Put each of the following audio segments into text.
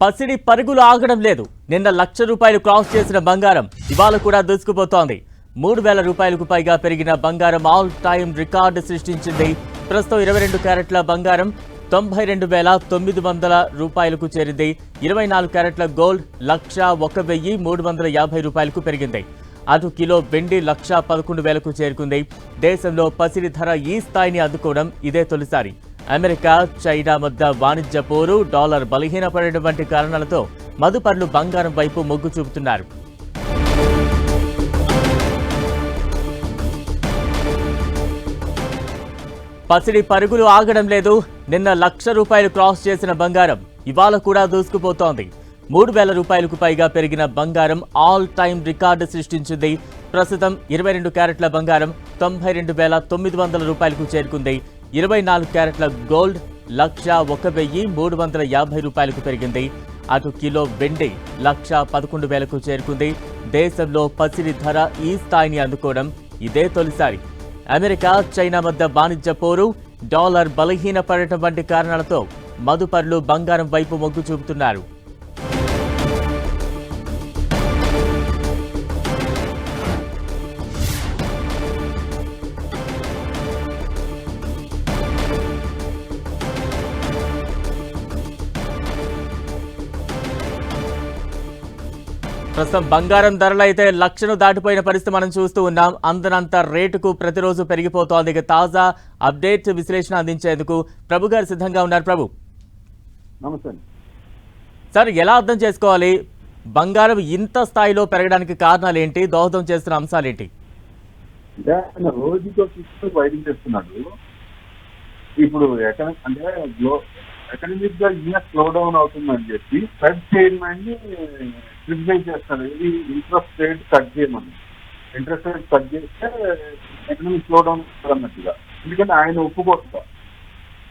పసిడి పరుగులు ఆగడం లేదు. నిన్న లక్ష రూపాయలు క్రాస్ చేసిన బంగారం ఇవాళ కూడా దూసుకుపోతోంది. మూడు వేల రూపాయలకు పైగా పెరిగిన బంగారం ఆల్ టైమ్ రికార్డు సృష్టించింది. ప్రస్తుతం ఇరవై రెండు క్యారెట్ల బంగారం తొంభై రెండు వేల తొమ్మిది వందల రూపాయలకు చేరింది. ఇరవై నాలుగు క్యారెట్ల గోల్డ్ లక్ష ఒక వెయ్యి మూడు వందల యాభై రూపాయలకు పెరిగింది. అటు కిలో వెండి లక్ష పదకొండు వేలకు చేరుకుంది. దేశంలో పసిడి ధర ఈ స్థాయిని అందుకోవడం ఇదే తొలిసారి. అమెరికా చైనా మధ్య వాణిజ్య పోరు డాలర్ బలహీనపడడం వంటి కారణాలతో మదుపర్లు బంగారం వైపు మొగ్గు చూపుతున్నారు. పసిడి పరుగులు ఆగడం లేదు. నిన్న లక్ష రూపాయలు క్రాస్ చేసిన బంగారం ఇవాళ కూడా దూసుకుపోతోంది. మూడు వేల రూపాయలకు పైగా పెరిగిన బంగారం ఆల్ టైమ్ రికార్డు సృష్టించింది. ప్రస్తుతం ఇరవై రెండు క్యారెట్ల బంగారం తొంభై రెండు వేల తొమ్మిది వందల రూపాయలకు చేరుకుంది. ఇరవై నాలుగు క్యారెట్ల గోల్డ్ లక్ష ఒక వెయ్యి మూడు వందల యాభై రూపాయలకు పెరిగింది. అటు కిలో వెండి లక్ష పదకొండు వేలకు చేరుకుంది. దేశంలో పసిడి ధర ఈ స్థాయిని అందుకోవడం ఇదే తొలిసారి. అమెరికా చైనా మధ్య వాణిజ్య పోరు డాలర్ బలహీనపడటం వంటి కారణాలతో మదుపర్లు బంగారం వైపు మొగ్గు చూపుతున్నారు. ప్రస్తుతం బంగారం ధరలు అయితే లక్షను దాటిపోయిన పరిస్థితి మనం చూస్తూ ఉన్నాం. అందనంత రేటుకు ప్రతిరోజు పెరిగిపోతోంది. ఇక తాజా అప్డేట్ విశ్లేషణ అందించేందుకు ప్రభు గారు సిద్ధంగా ఉన్నారు. ప్రభు. నమస్తే. సార్ ఎలా అర్థం చేసుకోవాలి? బంగారం ఇంత స్థాయిలో పెరగడానికి కారణాలు ఏంటి? దోహదం చేస్తున్న అంశాలు ఏంటి? రోజుతో చేస్తున్నాడు. ఇప్పుడు అంటే అకాడమిక్గా ఇంకా స్లో డౌన్ అవుతుందని చెప్పి ఫెడ్ చైర్మన్ని క్రిటిసైజ్ చేస్తారు ఇది ఇంట్రెస్ట్ రేట్ కట్ చేయమని. ఇంట్రెస్ట్ రేట్ కట్ చేస్తే ఎకనమిక్ స్లో డౌన్ అన్నట్టుగా. ఎందుకంటే ఆయన ఒప్పుకోస్తా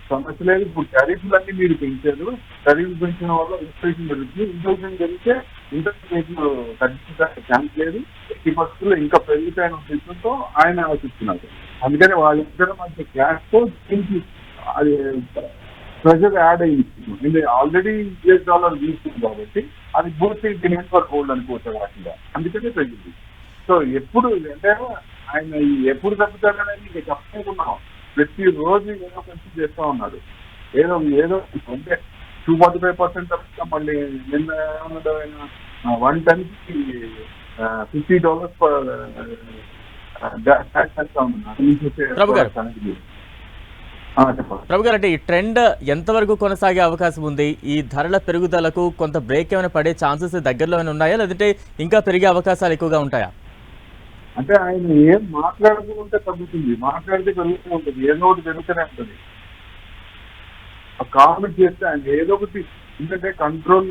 సమస్య లేదు. ఇప్పుడు టారిఫ్లన్నీ మీరు పెంచారు. టారిఫ్ పెంచిన వల్ల ఇన్ఫ్లేషన్ పెరుగుతుంది. ఇన్ఫ్లేషన్ పెరిగితే ఇంట్రెస్ట్ రేట్లు తగ్గించడానికి ఛాన్స్ లేదు. ఈ పరిస్థితుల్లో ఇంకా పెరుగుతాయని ఉద్దేశంతో ఆయన ఆలోచిస్తున్నారు. అందుకని వాళ్ళిద్దరి మధ్య క్లాష్తో దీనికి అది ప్రెషర్ యాడ్ అయింది ఆల్రెడీ యుఎస్ డాలర్ వీస్తుంది కాబట్టి అది పూర్తి డిమాండ్ ఫర్ గోల్డ్ అనుకోవచ్చు వాటిగా అందుకనే తగ్గింది సో ఎప్పుడు అంటే ఆయన ఎప్పుడు తగ్గుతారనేది ఇంకా చెప్పలేకున్నాం ప్రతి రోజు ఏదో కొంచెం చేస్తా ఉన్నాడు ఏదో ఏదో అంటే టూ ఫార్టీ ఫైవ్ పర్సెంట్ తగ్గుతా మళ్ళీ నిన్న ఏమన్నాడు వన్ టన్కి ఫిఫ్టీ డాలర్స్ ప్రభు గారు. చెప్పండి ప్రభు గారు అంటే ఈ ట్రెండ్ ఎంతవరకు కొనసాగే అవకాశం ఉంది? ఈ ధరల పెరుగుదలకు కొంత బ్రేక్ ఏమైనా పడే ఛాన్సెస్ దగ్గరలో ఏమైనా ఉన్నాయా? లేదంటే ఇంకా పెరిగే అవకాశాలు ఎక్కువగా ఉంటాయా? అంటే ఆయన ఏం మాట్లాడుకుంటే తగ్గుతుంది. మాట్లాడితే పెరుగుతూ ఉంటుంది. ఏదో ఒకటి పెరుగుతూనే ఉంటుంది. ఆ కామెంట్ చేస్తే ఆయన ఏదో ఒకటి ఎందుకంటే కంట్రోల్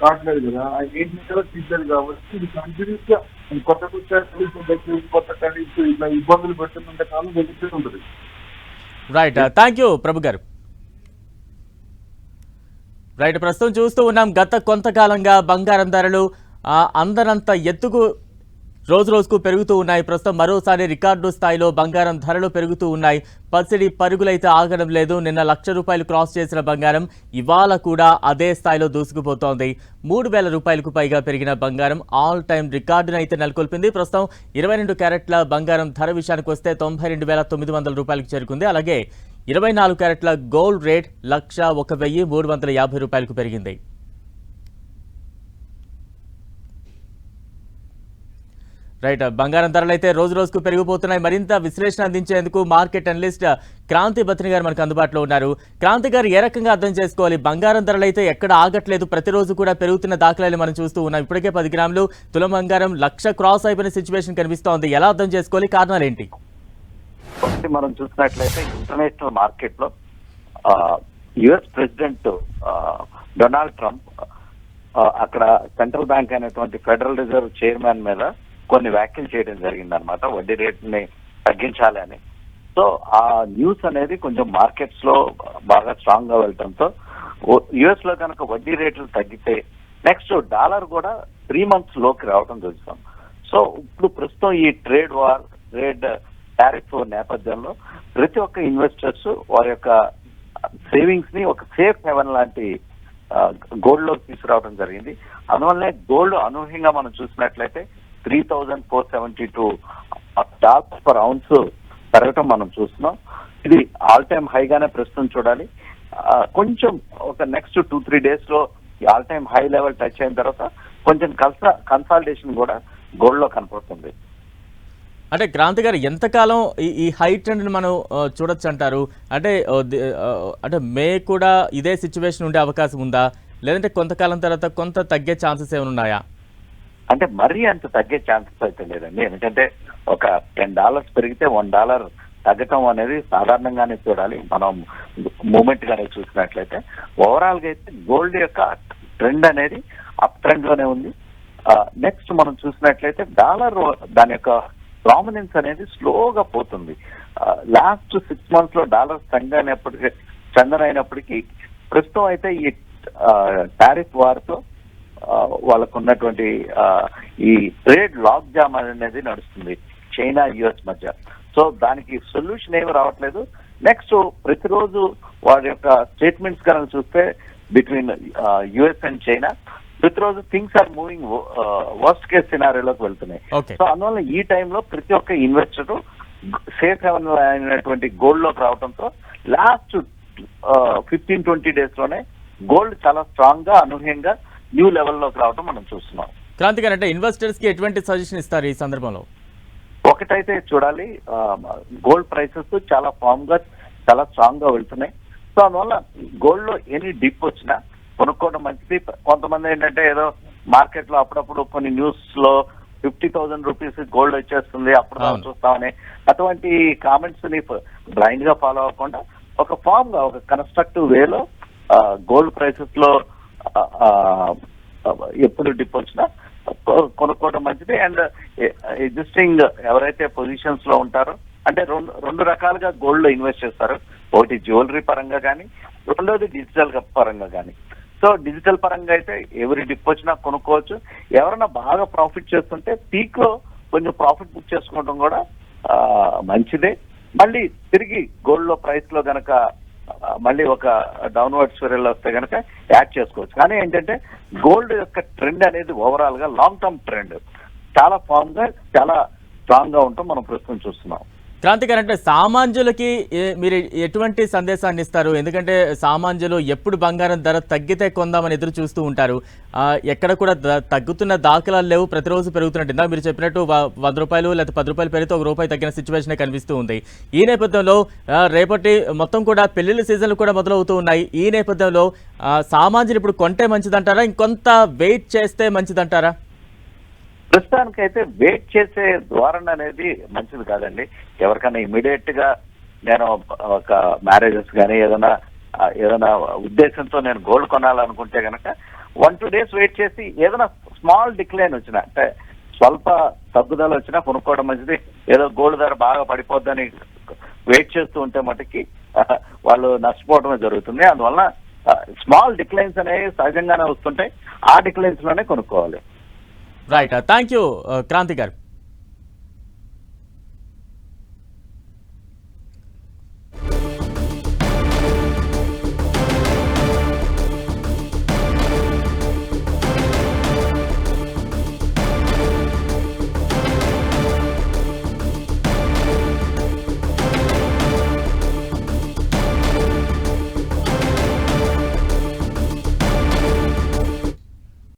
కావట్లేదు కదా. ఆయన ఏం చేయాలో తీసేది కాబట్టి ఇది కంటిన్యూస్గా కొత్త కొత్త కొత్త ఇట్లా ఇబ్బందులు పెడుతున్నంత కాలం పెరుగుతూనే ఉంటుంది. రైట్ థ్యాంక్ యూ ప్రభు గారు. రైట్ ప్రస్తుతం చూస్తూ ఉన్నాం గత కొంతకాలంగా బంగారం ధరలు అందరంత ఎత్తుకు రోజు రోజుకు పెరుగుతూ ఉన్నాయి. ప్రస్తుతం మరోసారి రికార్డు స్థాయిలో బంగారం ధరలు పెరుగుతూ ఉన్నాయి. పసిడి పరుగులైతే ఆగడం లేదు. నిన్న లక్ష రూపాయలు క్రాస్ చేసిన బంగారం ఇవాళ కూడా అదే స్థాయిలో దూసుకుపోతోంది. మూడు వేల రూపాయలకు పైగా పెరిగిన బంగారం ఆల్ టైమ్ రికార్డును అయితే నెలకొల్పింది. ప్రస్తుతం ఇరవై రెండు క్యారెట్ల బంగారం ధర విషయానికి వస్తే తొంభై రెండు వేల తొమ్మిది వందల రూపాయలకు చేరుకుంది. అలాగే ఇరవై నాలుగు క్యారెట్ల గోల్డ్ రేట్ లక్ష ఒక వెయ్యి మూడు వందల యాభై రూపాయలకు పెరిగింది. రైట్ బంగారం ధరలు అయితే రోజు రోజుకు పెరిగిపోతున్నాయి. మరింత విశ్లేషణ అందించేందుకు మార్కెట్ అనలిస్ట్ క్రాంతి భత్రి గారు మనకు అందుబాటులో ఉన్నారు. క్రాంతి గారు ఏ రకంగా అర్థం చేసుకోవాలి? బంగారం ధరలు అయితే ఎక్కడ ఆగట్లేదు. ప్రతిరోజు కూడా పెరుగుతున్న దాఖలాలు మనం చూస్తూ ఉన్నాం. ఇప్పటికే పది గ్రాములు తులం బంగారం లక్ష క్రాస్ అయిపోయిన సిచ్యువేషన్ కనిపిస్తోంది. ఎలా అర్థం చేసుకోవాలి? కారణాలు ఏంటి? ఒకటి మనం చూసినట్లయితే ఇంటర్నేషనల్ మార్కెట్లో యుఎస్ ప్రెసిడెంట్ డొనాల్డ్ ట్రంప్ అక్కడ సెంట్రల్ బ్యాంక్ అనేటువంటి ఫెడరల్ రిజర్వ్ చైర్మన్ మీద కొన్ని వ్యాఖ్యలు చేయడం జరిగింది అనమాట వడ్డీ రేట్ని తగ్గించాలి అని. సో ఆ న్యూస్ అనేది కొంచెం మార్కెట్స్లో బాగా స్ట్రాంగ్గా వెళ్ళడంతో యుఎస్లో కనుక వడ్డీ రేట్లు తగ్గితే నెక్స్ట్ డాలర్ కూడా త్రీ మంత్స్లోకి రావడం చూస్తాం. సో ఇప్పుడు ప్రస్తుతం ఈ ట్రేడ్ వార్ ట్రేడ్ టారిఫ్ నేపథ్యంలో ప్రతి ఒక్క ఇన్వెస్టర్స్ వారి యొక్క సేవింగ్స్ని ఒక సేఫ్ హెవెన్ లాంటి గోల్డ్లోకి తీసుకురావడం జరిగింది. అందువల్లనే గోల్డ్ అనూహ్యంగా మనం చూసినట్లయితే three thousand four seventy two dollars per ounce పెరగటం మనం చూస్తున్నాం. ఇది ఆల్ టైమ్ హైగానే ప్రస్తుతం చూడాలి. కొంచెం ఒక నెక్స్ట్ టూ త్రీ డేస్లో ఈ all time high level touch అయిన తర్వాత కొంచెం కన్సా కన్సాలిడేషన్ కూడా గోల్డ్లో కనపడుతుంది. అంటే క్రాంతి గారు ఎంతకాలం ఈ ఈ హై ట్రెండ్ని మనం చూడొచ్చు అంటారు అంటే అంటే మే కూడా ఇదే సిచ్యువేషన్ ఉండే అవకాశం ఉందా? లేదంటే కొంతకాలం తర్వాత కొంత తగ్గే ఛాన్సెస్ ఏమైనా ఉన్నాయా? అంటే మరీ అంత తగ్గే ఛాన్సెస్ అయితే లేదండి. ఎందుకంటే ఒక టెన్ డాలర్స్ పెరిగితే వన్ డాలర్ తగ్గటం అనేది సాధారణంగానే చూడాలి. మనం మూమెంట్ గానే చూసినట్లయితే. ఓవరాల్గా అయితే గోల్డ్ యొక్క ట్రెండ్ అనేది అప్ ట్రెండ్లోనే ఉంది. నెక్స్ట్ మనం చూసినట్లయితే డాలర్ దాని యొక్క ప్రామినెన్స్ అనేది స్లోగా పోతుంది. లాస్ట్ సిక్స్ మంత్స్లో డాలర్ స్ట్రెంగ్ అయినప్పటికీ అయినప్పటికీ ప్రస్తుతం అయితే ఈ టారిఫ్ వార్తో వాళ్ళకు ఉన్నటువంటి ఈ ట్రేడ్ లాక్ జామ్ అనేది నడుస్తుంది చైనా యుఎస్ మధ్య. సో దానికి సొల్యూషన్ ఏమి రావట్లేదు. నెక్స్ట్ ప్రతిరోజు వారి యొక్క స్టేట్మెంట్స్ కనుక చూస్తే బిట్వీన్ యుఎస్ అండ్ చైనా ప్రతిరోజు things are moving worst case సినారియోలోకి వెళ్తున్నాయి. సో అందువల్ల ఈ టైంలో ప్రతి ఒక్క ఇన్వెస్టర్ సేఫ్ హెవెన్ అయినటువంటి గోల్డ్లోకి రావడంతో లాస్ట్ ఫిఫ్టీన్ ట్వంటీ డేస్లోనే గోల్డ్ చాలా స్ట్రాంగ్గా అనూహ్యంగా న్యూ లెవెల్లోకి రావడం మనం చూస్తున్నాం. క్రాంతి గారు అంటే ఇన్వెస్టర్స్కి ఎటువంటి సజెషన్ ఇస్తారు ఈ సందర్భంలో? ఒకటైతే చూడాలి గోల్డ్ ప్రైసెస్ చాలా ఫామ్గా చాలా స్ట్రాంగ్గా వెళ్తున్నాయి. సో అందువల్ల గోల్డ్లో ఎనీ డిప్ వచ్చినా కొనుక్కోవడం మంచిది. కొంతమంది ఏంటంటే ఏదో మార్కెట్లో అప్పుడప్పుడు కొన్ని న్యూస్లో ఫిఫ్టీ థౌసండ్ రూపీస్ గోల్డ్ వచ్చేస్తుంది అప్పుడు. చూస్తామని అటువంటి కామెంట్స్ని బ్లైండ్గా ఫాలో అవ్వకుండా ఒక ఫామ్గా ఒక కన్స్ట్రక్టివ్ వేలో గోల్డ్ ప్రైసెస్లో ఎప్పుడు డిప్ వచ్చినా కొనుక్కోవడం మంచిది. అండ్ ఎగ్జిస్టింగ్ ఎవరైతే పొజిషన్స్లో ఉంటారో అంటే రెండు రెండు రకాలుగా గోల్డ్లో ఇన్వెస్ట్ చేస్తారు. ఒకటి జ్యువెలరీ పరంగా కానీ రెండోది డిజిటల్ పరంగా కానీ సో డిజిటల్ పరంగా అయితే ఎవరి డిప్ వచ్చినా కొనుక్కోవచ్చు. ఎవరైనా బాగా ప్రాఫిట్ చేస్తుంటే పీక్లో కొంచెం ప్రాఫిట్ బుక్ చేసుకోవడం కూడా మంచిదే. మళ్ళీ తిరిగి గోల్డ్లో ప్రైస్లో గనక మళ్ళీ ఒక డౌన్వర్డ్ స్పిరల్ వస్తే కనుక యాడ్ చేసుకోవచ్చు. కానీ ఏంటంటే గోల్డ్ యొక్క ట్రెండ్ అనేది ఓవరాల్గా లాంగ్ టర్మ్ ట్రెండ్ చాలా ఫామ్గా చాలా స్ట్రాంగ్గా ఉంటాం మనం ప్రస్తుతం చూస్తున్నాం. క్రాంతి గారు అంటే సామాన్యులకి ఏ- మీరు ఎటువంటి సందేశాన్ని ఇస్తారు? ఎందుకంటే సామాన్యులు ఎప్పుడు బంగారం ధర తగ్గితే కొందామని ఎదురు చూస్తూ ఉంటారు. ఎక్కడ కూడా తగ్గుతున్న దాఖలాలు లేవు. ప్రతిరోజు పెరుగుతున్నట్టు ఇందాక మీరు చెప్పినట్టు వంద రూపాయలు లేదా పది రూపాయలు పెరిగితే ఒక రూపాయి తగ్గిన సిచ్యువేషన్ కనిపిస్తూ ఉంది. ఈ నేపథ్యంలో రేపటి మొత్తం కూడా పెళ్ళిళ్ళ సీజన్లు కూడా మొదలవుతూ ఉన్నాయి. ఈ నేపథ్యంలో సామాన్యులు ఇప్పుడు కొంటే మంచిదంటారా? ఇంకొంత వెయిట్ చేస్తే మంచిదంటారా? ప్రస్తుతానికైతే వెయిట్ చేసే ధోరణి అనేది మంచిది కాదండి. ఎవరికైనా ఇమీడియట్గా నేను ఒక మ్యారేజెస్ కానీ ఏదైనా ఏదైనా ఉద్దేశంతో నేను గోల్డ్ కొనాలనుకుంటే కనుక వన్ టూ డేస్ వెయిట్ చేసి ఏదైనా స్మాల్ డిక్లైన్ వచ్చిన అంటే స్వల్ప తగ్గుదల వచ్చినా కొనుక్కోవడం మంచిది. ఏదో గోల్డ్ ధర బాగా పడిపోద్దని వెయిట్ చేస్తూ ఉంటే మటుకి వాళ్ళు నష్టపోవడమే జరుగుతుంది. అందువల్ల స్మాల్ డిక్లైన్స్ అనేవి సహజంగానే వస్తుంటాయి. ఆ డిక్లైన్స్లోనే కొనుక్కోవాలి. రైట్ థ్యాంక్ యూ క్రాంతి గారు